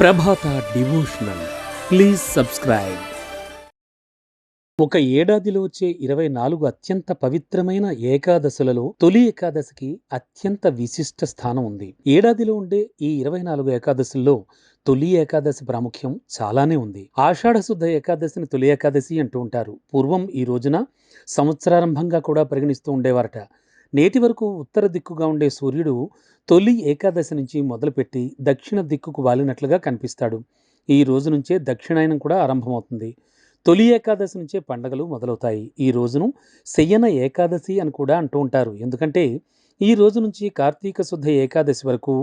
Prabhata devotional. Please subscribe. ఒక ఏడాదిలో వచ్చే ఇరవై నాలుగు అత్యంత పవిత్రమైన ఏకాదశులలో తొలి ఏకాదశికి అత్యంత విశిష్ట స్థానం ఉంది. ఏడాదిలో ఉండే ఈ ఇరవై నాలుగు ఏకాదశుల్లో తొలి ఏకాదశి ప్రాముఖ్యం చాలానే ఉంది. ఆషాఢ శుద్ధ ఏకాదశిని తొలి ఏకాదశి అంటూ ఉంటారు. పూర్వం ఈ రోజున సంవత్సరారంభంగా కూడా పరిగణిస్తూ ఉండేవారట. నేటి వరకు ఉత్తర దిక్కుగా ఉండే సూర్యుడు తొలి ఏకాదశి నుంచి మొదలుపెట్టి దక్షిణ దిక్కుకు వాలినట్లుగా కనిపిస్తాడు. ఈ రోజు నుంచే దక్షిణాయనం కూడా ఆరంభమవుతుంది. తొలి ఏకాదశి నుంచే పండగలు మొదలవుతాయి. ఈ రోజును శయ్యన ఏకాదశి అని కూడా అంటూ ఉంటారు. ఎందుకంటే ఈ రోజు నుంచి కార్తీక శుద్ధ ఏకాదశి వరకు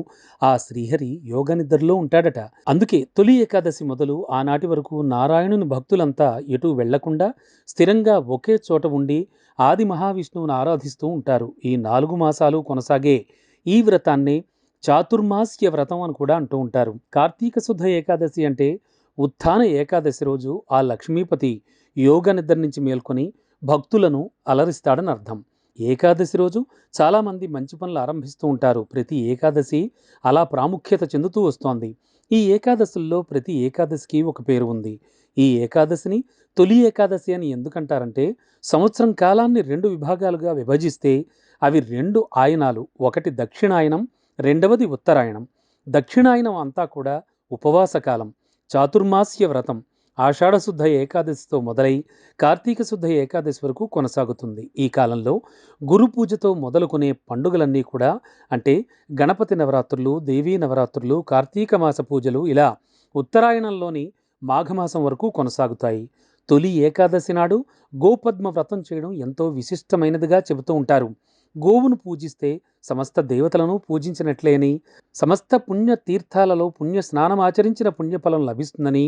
ఆ శ్రీహరి యోగ నిద్రలో ఉంటాడట. అందుకే తొలి ఏకాదశి మొదలు ఆనాటి వరకు నారాయణుని భక్తులంతా ఎటు వెళ్ళకుండా స్థిరంగా ఒకే చోట ఉండి ఆది మహావిష్ణువును ఆరాధిస్తూ ఉంటారు. ఈ నాలుగు మాసాలు కొనసాగే ఈ వ్రతాన్ని చాతుర్మాస్య వ్రతం అని కూడా అంటూ ఉంటారు. కార్తీక శుద్ధ ఏకాదశి అంటే ఉత్థాన ఏకాదశి రోజు ఆ లక్ష్మీపతి యోగ నిద్ర నుంచి మేల్కొని భక్తులను అలరిస్తాడని అర్థం. ఏకాదశి రోజు చాలామంది మంచి పనులు ఆరంభిస్తూ ఉంటారు. ప్రతి ఏకాదశి అలా ప్రాముఖ్యత చెందుతూ వస్తోంది. ఈ ఏకాదశుల్లో ప్రతి ఏకాదశికి ఒక పేరు ఉంది. ఈ ఏకాదశిని తొలి ఏకాదశి అని ఎందుకంటారంటే సంవత్సరం కాలాన్ని రెండు విభాగాలుగా విభజిస్తే అవి రెండు ఆయనాలు ఒకటి దక్షిణాయనం రెండవది ఉత్తరాయణం. దక్షిణాయనం అంతా కూడా ఉపవాసకాలం చాతుర్మాస్య వ్రతం. ఆషాఢశుద్ధ ఏకాదశితో మొదలై కార్తీక శుద్ధ ఏకాదశి వరకు కొనసాగుతుంది. ఈ కాలంలో గురు పూజతో మొదలుకునే పండుగలన్నీ కూడా అంటే గణపతి నవరాత్రులు దేవీ నవరాత్రులు కార్తీక మాస పూజలు ఇలా ఉత్తరాయణంలోని మాఘమాసం వరకు కొనసాగుతాయి. తొలి ఏకాదశి నాడు గోపద్మ వ్రతం చేయడం ఎంతో విశిష్టమైనదిగా చెబుతూ ఉంటారు. గోవును పూజిస్తే సమస్త దేవతలను పూజించినట్లేని సమస్త పుణ్య తీర్థాలలో పుణ్య స్నానం ఆచరించిన పుణ్యఫలం లభిస్తుందని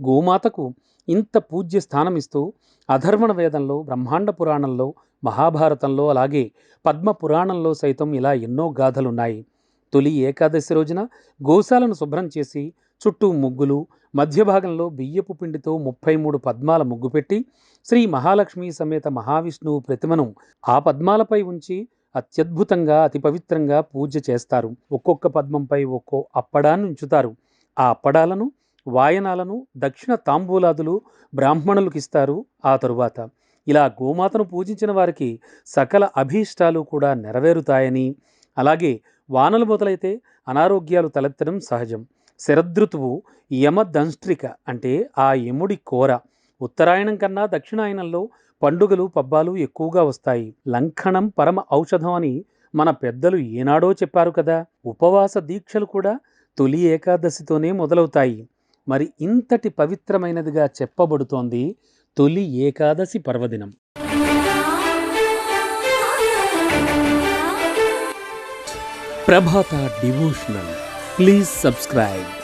గోమాతకు ఇంత పూజ్య స్థానం ఇస్తూ అధర్వణ వేదంలో బ్రహ్మాండ పురాణంలో మహాభారతంలో అలాగే పద్మ పురాణంలో సైతం ఇలా ఎన్నో గాథలున్నాయి. తొలి ఏకాదశి రోజున గోశాలను శుభ్రం చేసి చుట్టూ ముగ్గులు మధ్య భాగంలో బియ్యపు పిండితో ముప్పై మూడు పద్మాల ముగ్గు పెట్టి శ్రీ మహాలక్ష్మి సమేత మహావిష్ణువు ప్రతిమను ఆ పద్మాలపై ఉంచి అత్యద్భుతంగా అతి పవిత్రంగా పూజ చేస్తారు. ఒక్కొక్క పద్మంపై ఒక్కో అప్పడాన్ని ఉంచుతారు. ఆ అప్పడాలను వాయనాలను దక్షిణ తాంబూలాదులు బ్రాహ్మణులకు ఇస్తారు ఆ తరువాత ఇలా గోమాతను పూజించిన వారికి సకల అభీష్టాలు కూడా నెరవేరుతాయని అలాగే వానలు మొదలైతే అనారోగ్యాలు తలెత్తడం సహజం. శరదృతువు యమదంష్ట్రిక అంటే ఆ యముడి కోర. ఉత్తరాయణం కన్నా దక్షిణాయనంలో పండుగలు పబ్బాలు ఎక్కువగా వస్తాయి. లంకణం పరమ ఔషధం అని మన పెద్దలు ఏనాడో చెప్పారు కదా. ఉపవాస దీక్షలు కూడా తొలి ఏకాదశితోనే మొదలవుతాయి. మరి ఇంతటి పవిత్రమైనదిగా చెప్పబడుతోంది తొలి ఏకాదశి పర్వదినం. ప్రభాత డివోషనల్. Please subscribe.